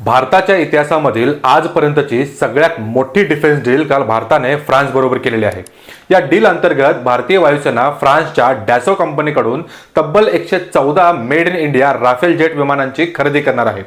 भारताच्या इतिहासामधील आजपर्यंतची सगळ्यात मोठी डिफेन्स डील काल भारताने फ्रान्स बरोबर केलेली आहे. या डील अंतर्गत भारतीय वायुसेना फ्रान्सच्या डॅसो कंपनीकडून तब्बल एकशे चौदा made in India Rafale jet विमानांची खरेदी करणार आहे.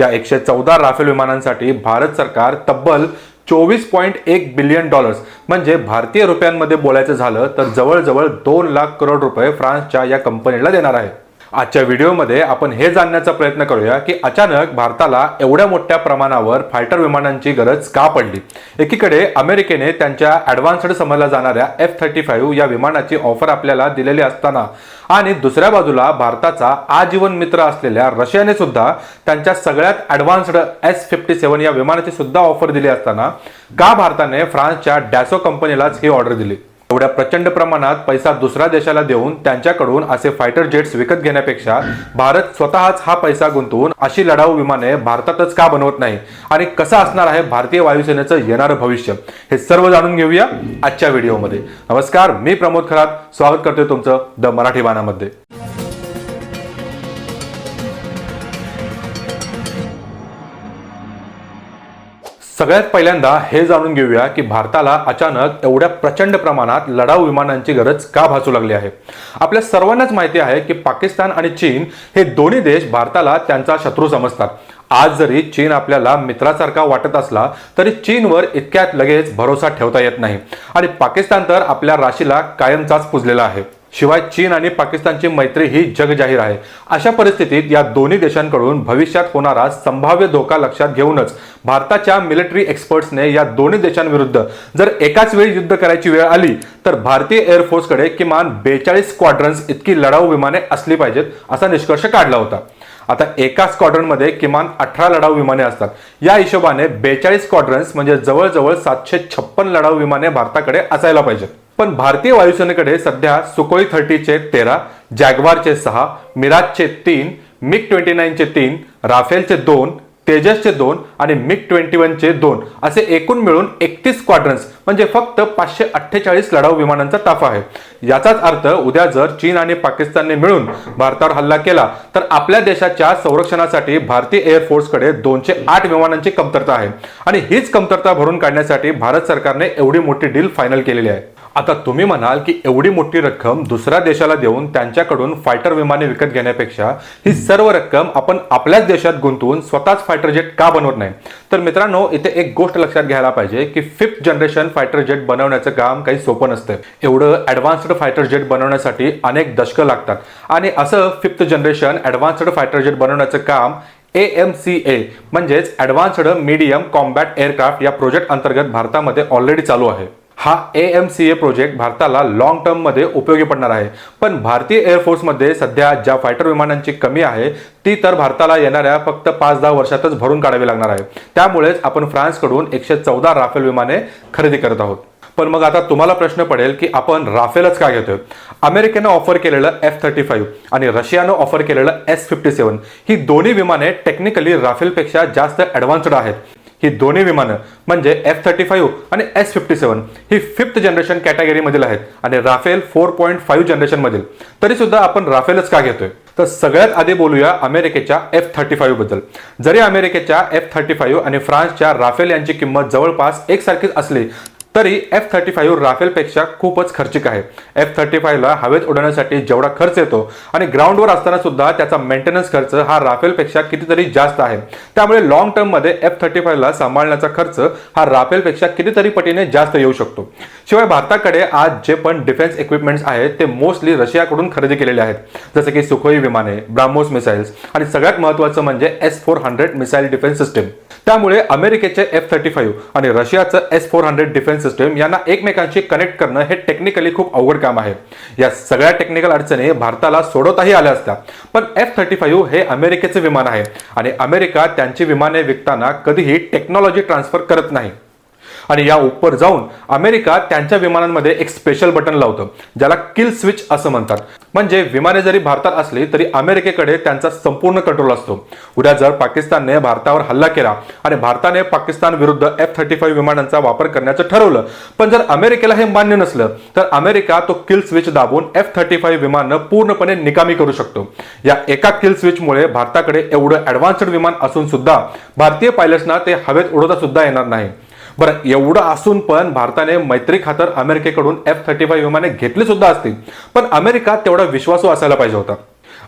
या एकशे चौदा राफेल विमानांसाठी भारत सरकार तब्बल चोवीस पॉईंट एक बिलियन डॉलर्स म्हणजे भारतीय रुपयांमध्ये बोलायचं झालं तर जवळजवळ दोन लाख करोड रुपये फ्रान्सच्या या कंपनीला देणार आहे. आजच्या व्हिडिओमध्ये आपण हे जाणण्याचा प्रयत्न करूया की अचानक भारताला एवढ्या मोठ्या प्रमाणावर फायटर विमानांची गरज का पडली? एकीकडे अमेरिकेने त्यांच्या ॲडव्हान्स्ड समजल्या जाणाऱ्या एफ थर्टी फाईव्ह या विमानाची ऑफर आपल्याला दिलेली असताना आणि दुसऱ्या बाजूला भारताचा आजीवन मित्र असलेल्या रशियाने सुद्धा त्यांच्या सगळ्यात ॲडव्हान्स्ड एस फिफ्टी सेव्हन या विमानाची सुद्धा ऑफर दिली असताना का भारताने फ्रान्सच्या डॅसो कंपनीलाच ही ऑर्डर दिली? एवढ्या प्रचंड प्रमाणात पैसा दुसऱ्या देशाला देऊन त्यांच्याकडून असे फायटर जेट्स विकत घेण्यापेक्षा भारत स्वतःच हा पैसा गुंतवून अशी लढाऊ विमाने भारतातच का बनवत नाही? आणि कसं असणार आहे भारतीय वायुसेनेचं येणारं भविष्य? हे सर्व जाणून घेऊया आजच्या व्हिडिओमध्ये. नमस्कार मी प्रमोद खरात. स्वागत करतोय तुमचं द मराठी बाणामध्ये. सगळ्यात पहिल्यांदा हे जाणून घेऊया की भारताला अचानक एवढ्या प्रचंड प्रमाणात लढाऊ विमानांची गरज का भासू लागली आहे? आपल्या सर्वांनाच माहिती आहे की पाकिस्तान आणि चीन हे दोन्ही देश भारताला त्यांचा शत्रू समजतात. आज जरी चीन आपल्याला मित्रासारखा वाटत असला तरी चीनवर इतक्यात लगेच भरोसा ठेवता येत नाही. आणि पाकिस्तान तर आपल्या राशीला कायमचाच पुजलेला आहे. शिवाय चीन आणि पाकिस्तानची मैत्री ही जगजाहीर आहे. अशा परिस्थितीत या दोन्ही देशांकडून भविष्यात होणारा संभाव्य धोका लक्षात घेऊनच भारताच्या मिलिटरी एक्सपर्ट्सने या दोन्ही देशांविरुद्ध जर एकाच वेळी युद्ध करायची वेळ आली तर भारतीय एअरफोर्सकडे किमान बेचाळीस स्क्वाड्रन्स इतकी लढाऊ विमाने असली पाहिजेत असा निष्कर्ष काढला होता. आता एका स्क्वाड्रनमध्ये किमान अठरा लढाऊ विमाने असतात. या हिशोबाने बेचाळीस स्क्वाड्रन्स म्हणजे जवळजवळ सातशे छप्पन लढाऊ विमाने भारताकडे असायला पाहिजेत. पण भारतीय वायुसेनेकडे सध्या सुकोई थर्टीचे तेरा जॅगवारचे सहा मिराजचे तीन मिग ट्वेंटी नाईनचे तीन राफेलचे दोन तेजसचे दोन आणि मिग ट्वेंटी वनचे दोन असे एकूण मिळून एकतीस स्क्वाड्रन्स म्हणजे फक्त पाचशे अठ्ठेचाळीस लढाऊ विमानांचा ताफा आहे. याचाच अर्थ उद्या जर चीन आणि पाकिस्तानने मिळून भारतावर हल्ला केला तर आपल्या देशाच्या संरक्षणासाठी भारतीय एअरफोर्सकडे दोनशे आठ विमानांची कमतरता आहे. आणि हीच कमतरता भरून काढण्यासाठी भारत सरकारने एवढी मोठी डील फायनल केलेली आहे. आता तुम्ही म्हणाल की एवढी मोठी रक्कम दुसऱ्या देशाला देऊन त्यांच्याकडून फायटर विमाने विकत घेण्यापेक्षा ही सर्व रक्कम आपण आपल्याच देशात गुंतवून स्वतःच फायटर जेट का बनवत नाही? तर मित्रांनो इथे एक गोष्ट लक्षात घ्यायला पाहिजे की फिफ्थ जनरेशन फायटर जेट बनवण्याचं काम काही सोपं नसतं. एवढं ॲडव्हान्स्ड फायटर जेट बनवण्यासाठी अनेक दशकं लागतात. आणि असं fifth generation advanced fighter jet बनवण्याचं काम ए एम सी ए म्हणजेच ॲडव्हान्स्ड मीडियम कॉम्बॅट एअरक्राफ्ट या प्रोजेक्ट अंतर्गत भारतामध्ये ऑलरेडी चालू आहे. हा A M C A project भारताला लॉंग टर्ममध्ये उपयोगी पडणार आहे. पण भारतीय एअरफोर्समध्ये सध्या ज्या फायटर विमानांची कमी आहे ती तर भारताला येणाऱ्या फक्त पाच दहा वर्षातच भरून काढावी लागणार आहे. त्यामुळेच आपण फ्रान्सकडून एकशे चौदा राफेल विमाने खरेदी करत आहोत. पण मग आता तुम्हाला प्रश्न पडेल की आपण राफेलच का घेतोय? अमेरिकेनं ऑफर केलेलं एफ थर्टी फाईव्ह आणि रशियानं ऑफर केलेलं एस फिफ्टी सेवन ही दोन्ही विमाने टेक्निकली राफेलपेक्षा जास्त ॲडव्हान्स्ड आहेत. ही दोन्ही विमानं म्हणजे एफ थर्टी फाईव्ह आणि एस फिफ्टी सेवन ही फिफ्थ जनरेशन कॅटेगरीमधील आहेत आणि राफेल फोर पॉईंट फाईव्ह जनरेशनमधील तरी सुद्धा आपण राफेलच का घेतोय? तर सगळ्यात आधी बोलूया अमेरिकेच्या एफ थर्टी फाईव्हबद्दल. जरी अमेरिकेच्या एफ थर्टी फाईव्ह आणि फ्रान्सच्या राफेल यांची किंमत जवळपास एकसारखीच असली तरी एफ थर्टी फाईव्ह राफेलपेक्षा खूपच खर्चिक आहे. एफ थर्टी फाईव्हला हवेत उडवण्यासाठी जेवढा खर्च येतो आणि ग्राउंडवर असताना सुद्धा त्याचा मेंटेनन्स खर्च हा राफेलपेक्षा कितीतरी जास्त आहे. त्यामुळे लॉंग टर्ममध्ये एफ थर्टी फाईव्हला सांभाळण्याचा खर्च हा राफेलपेक्षा कितीतरी पटीने जास्त येऊ शकतो. शिवाय भारताकडे आज जे पण डिफेन्स इक्विपमेंट्स आहेत ते मोस्टली रशियाकडून खरेदी केलेले आहेत. जसे की सुखोई विमाने ब्राह्मोस मिसाईल्स आणि सगळ्यात महत्त्वाचं म्हणजे S four hundred missile defence system त्यामुळे अमेरिकेचे एफ थर्टी फाईव्ह आणि रशियाचं S four hundred defence system यांना एकमेकांशी कनेक्ट करणं हे टेक्निकली खूप अवघड काम आहे. या सगळ्या टेक्निकल अडचणी भारताला सोडवताही आल्या असत्या. पण एफ थर्टी फाईव्ह हे अमेरिकेचे विमान आहे आणि अमेरिका त्यांची विमाने विकताना कधीही टेक्नॉलॉजी ट्रान्सफर करत नाही. आणि या उपर जाऊन अमेरिका त्यांच्या विमानांमध्ये एक स्पेशल बटन लावतं ज्याला किल स्विच असं म्हणतात. म्हणजे विमाने जरी भारतात असली तरी अमेरिकेकडे त्यांचा संपूर्ण कंट्रोल असतो. उद्या जर पाकिस्तानने भारतावर हल्ला केला आणि भारताने पाकिस्तान विरुद्ध एफ थर्टी फाईव्ह विमानांचा वापर करण्याचं ठरवलं पण जर अमेरिकेला हे मान्य नसलं तर अमेरिका तो किल स्विच दाबून एफ थर्टी फाईव्ह विमानं पूर्णपणे निकामी करू शकतो. या एका किल स्विचमुळे भारताकडे एवढं ॲडव्हान्स्ड विमान असून सुद्धा भारतीय पायलट्सना ते हवेत उडवता सुद्धा येणार नाही. बरं एवढं असून पण भारताने मैत्री खातर अमेरिकेकडून एफ थर्टी फाईव्ह विमाने घेतली सुद्धा असतील. पण अमेरिका तेवढा विश्वासू असायला पाहिजे होता.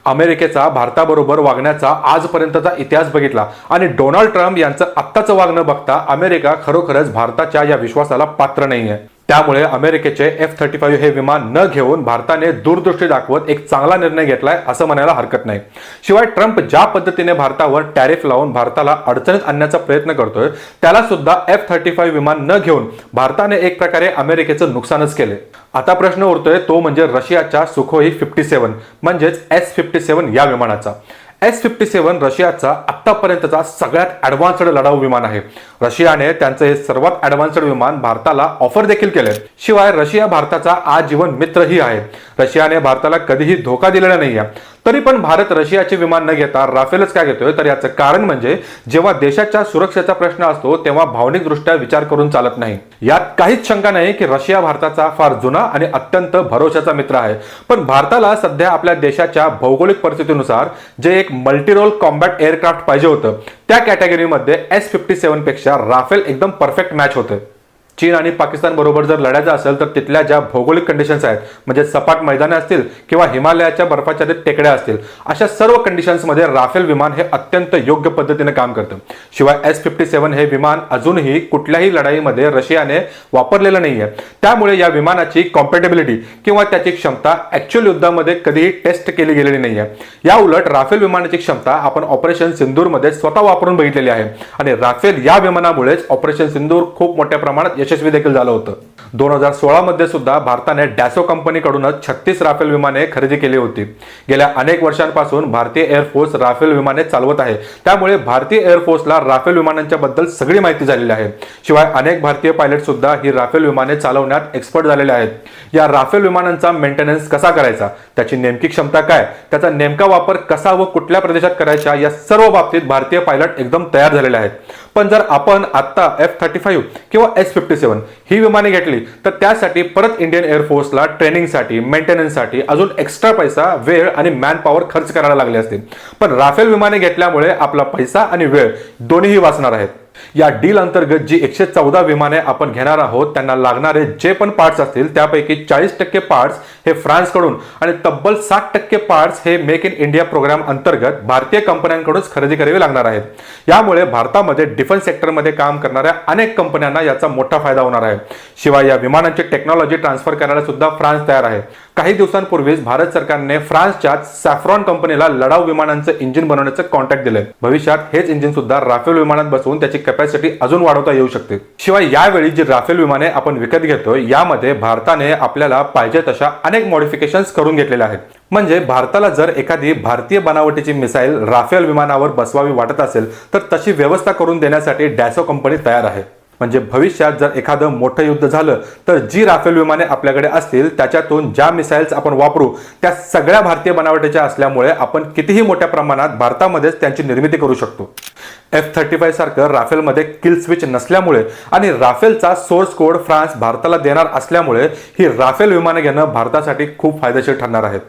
अमेरिकेचा भारताबरोबर वागण्याचा आजपर्यंतचा इतिहास बघितला आणि डोनाल्ड ट्रम्प यांचं आत्ताचं वागणं बघता अमेरिका खरोखरच भारताच्या या विश्वासाला पात्र नाही आहे त्यामुळे अमेरिकेचे एफ थर्टी फाईव्ह हे विमान न घेऊन भारताने दूरदृष्टी दाखवत एक चांगला निर्णय घेतलाय असं म्हणायला हरकत नाही. शिवाय ट्रम्प ज्या पद्धतीने भारतावर टॅरिफ लावून भारताला अडचणीत आणण्याचा प्रयत्न करतोय त्याला सुद्धा एफ थर्टी फाईव्ह विमान न घेऊन भारताने एक प्रकारे अमेरिकेचं नुकसानच केले आता प्रश्न उरतोय तो म्हणजे रशियाच्या सुखोई फिफ्टी सेव्हन म्हणजेच एस फिफ्टी सेव्हन या विमानाचा. एस फिफ्टी सेवन रशियाचा आत्तापर्यंतचा सगळ्यात ॲडव्हान्स्ड लढाऊ विमान आहे. रशियाने त्यांचं हे सर्वात ॲडव्हान्स्ड विमान भारताला ऑफर देखील केले शिवाय रशिया भारताचा आजीवन मित्रही आहे. रशियाने भारताला कधीही धोका दिलेला नाही आहे तरी पण भारत रशियाचे विमान न घेता राफेलच काय घेतोय? तर याचं कारण म्हणजे जेव्हा देशाच्या सुरक्षेचा प्रश्न असतो तेव्हा भावनिकदृष्ट्या विचार करून चालत नाही. यात काहीच शंका नाही की रशिया भारताचा फार जुना आणि अत्यंत भरोशाचा मित्र आहे. पण भारताला सध्या आपल्या देशाच्या भौगोलिक परिस्थितीनुसार जे एक मल्टीरोल कॉम्बॅट एअरक्राफ्ट पाहिजे होतं त्या कॅटेगरीमध्ये एस फिफ्टी सेव्हनपेक्षा राफेल एकदम परफेक्ट मॅच होतं चीन आणि पाकिस्तान बरोबर जर लढायचं असेल तर तिथल्या ज्या भौगोलिक कंडिशन्स आहेत म्हणजे सपाट मैदाने असतील किंवा हिमालयाच्या बर्फाच्या टेकड्या असतील अशा सर्व कंडिशन्समध्ये राफेल विमान हे अत्यंत योग्य पद्धतीने काम करतं. शिवाय एस फिफ्टी सेव्हन हे विमान अजूनही कुठल्याही लढाईमध्ये रशियाने वापरलेलं नाही आहे त्यामुळे या विमानाची कॉम्पॅटेबिलिटी किंवा त्याची क्षमता ऍक्च्युअल युद्धामध्ये कधीही टेस्ट केली गेलेली नाही आहे या उलट राफेल विमानाची क्षमता आपण ऑपरेशन सिंदूरमध्ये स्वतः वापरून बघितलेली आहे. आणि राफेल या विमानामुळेच ऑपरेशन सिंदूर खूप मोठ्या प्रमाणात यशस्वी देखील झालं होतं. दोन हजार सोळा मध्ये सुद्धा भारताने डॅसो कंपनीकडूनच छत्तीस राफेल विमाने खरेदी केली होती. गेल्या अनेक वर्षांपासून भारतीय एअरफोर्स राफेल विमाने चालवत आहे. त्यामुळे भारतीय एअरफोर्सला राफेल विमानांच्या बद्दल सगळी माहिती झालेली आहे. शिवाय अनेक भारतीय पायलट सुद्धा ही राफेल विमाने चालवण्यात एक्सपर्ट झालेले आहेत. या राफेल विमानांचा मेंटेनन्स कसा करायचा? त्याची नेमकी क्षमता काय? त्याचा नेमका वापर कसा व कुठल्या प्रदेशात करायचा? या सर्व बाबतीत भारतीय पायलट एकदम तयार झालेले आहेत. पण जर आपण आत्ता एफ थर्टी फाईव्ह किंवा एस फिफ्टी सेवन ही विमाने घेतली. तर त्यासाठी परत इंडियन एअरफोर्सला ट्रेनिंगसाठी मेंटेनन्ससाठी अजून एक्स्ट्रा पैसा वेळ आणि मॅन पॉवर खर्च करायला लागले असतील. पण राफेल विमाने घेतल्यामुळे आपला पैसा आणि वेळ दोन्हीही वाचणार आहेत. या डील अंतर्गत जी एकशे चौदा विमाने आपण घेणार आहोत त्यांना लागणारे जे पण पार्ट्स असतील त्यापैकी चाळीस टक्के पार्ट्स हे फ्रान्सकडून आणि तब्बल साठ टक्के पार्ट्स हे मेक इन इंडिया प्रोग्राम अंतर्गत भारतीय कंपन्यांकडूनच खरेदी करावी लागणार आहेत. यामुळे भारतामध्ये डिफेन्स सेक्टरमध्ये काम करणाऱ्या अनेक कंपन्यांना याचा मोठा फायदा होणार आहे. शिवाय या विमानांची टेक्नॉलॉजी ट्रान्सफर करायला सुद्धा फ्रान्स तयार आहे. काही दिवसांपूर्वीच भारत सरकारने फ्रान्सच्या सॅफ्रॉन कंपनीला लढाऊ विमानांचं इंजिन बनवण्याचं कॉन्ट्रॅक्ट दिलंय. भविष्यात हेच इंजिन सुद्धा राफेल विमानात बसवून त्याची कॅपॅसिटी अजून वाढवता येऊ शकते. शिवाय यावेळी जी राफेल विमाने आपण विकत घेतोय यामध्ये भारताने आपल्याला पाहिजे तशा अनेक मॉडिफिकेशन्स करून घेतलेल्या आहेत. म्हणजे भारताला जर एखादी भारतीय बनावटीची मिसाईल राफेल विमानावर बसवावी वाटत असेल तर तशी व्यवस्था करून देण्यासाठी डॅसो कंपनी तयार आहे. म्हणजे भविष्यात जर एखादं मोठं युद्ध झालं तर जी राफेल विमाने आपल्याकडे असतील त्याच्यातून ज्या मिसाईल्स आपण वापरू त्या सगळ्या भारतीय बनावटीच्या असल्यामुळे आपण कितीही मोठ्या प्रमाणात भारतामध्येच त्यांची निर्मिती करू शकतो. एफ थर्टी फाय सारखं राफेलमध्ये किल स्विच नसल्यामुळे आणि राफेलचा सोर्स कोड फ्रान्स भारताला देणार असल्यामुळे ही राफेल विमाने घेणं भारतासाठी खूप फायदेशीर ठरणार आहेत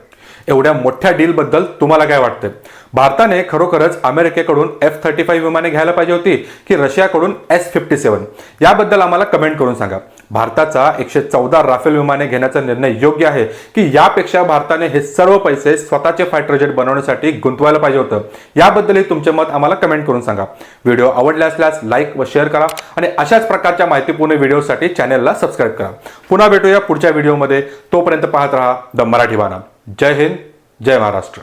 एवढ्या मोठ्या डीलबद्दल तुम्हाला काय वाटतं भारताने खरोखरच अमेरिकेकडून एफ थर्टी फाईव्ह विमाने घ्यायला पाहिजे होती की रशियाकडून एस फिफ्टी सेवन याबद्दल आम्हाला कमेंट करून सांगा. भारताचा एकशे चौदा राफेल विमाने घेण्याचा निर्णय योग्य आहे की यापेक्षा भारताने हे सर्व पैसे स्वतःचे फायटर जेट बनवण्यासाठी गुंतवायला पाहिजे होतं? याबद्दलही तुमचे मत आम्हाला कमेंट करून सांगा. व्हिडिओ आवडले असल्यास लाईक व शेअर करा आणि अशाच प्रकारच्या माहितीपूर्ण व्हिडिओसाठी चॅनलला सबस्क्राईब करा. पुन्हा भेटूया पुढच्या व्हिडिओमध्ये तोपर्यंत पाहत राहा द मराठी बाणा जय हिंद जय महाराष्ट्र.